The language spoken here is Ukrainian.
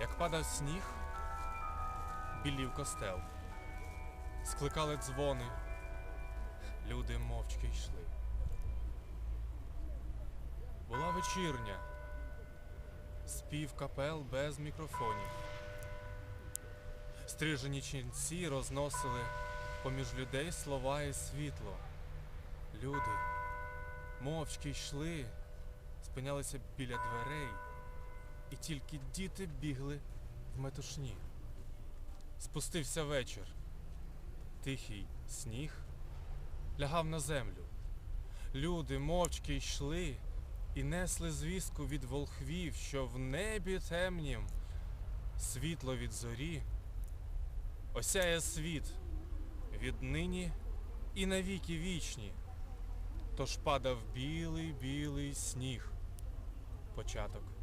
Як падав сніг, білів костел, скликали дзвони, люди мовчки йшли. Була вечірня, спів капел без мікрофонів. Стрижені ченці розносили поміж людей слова і світло. Люди мовчки йшли, спинялися біля дверей, і тільки діти бігли в метушні. Спустився вечір. Тихий сніг лягав на землю. Люди мовчки йшли і несли звістку від волхвів, що в небі темнім світло від зорі осяє світ віднині і навіки вічні. Тож падав білий білий сніг. Початок.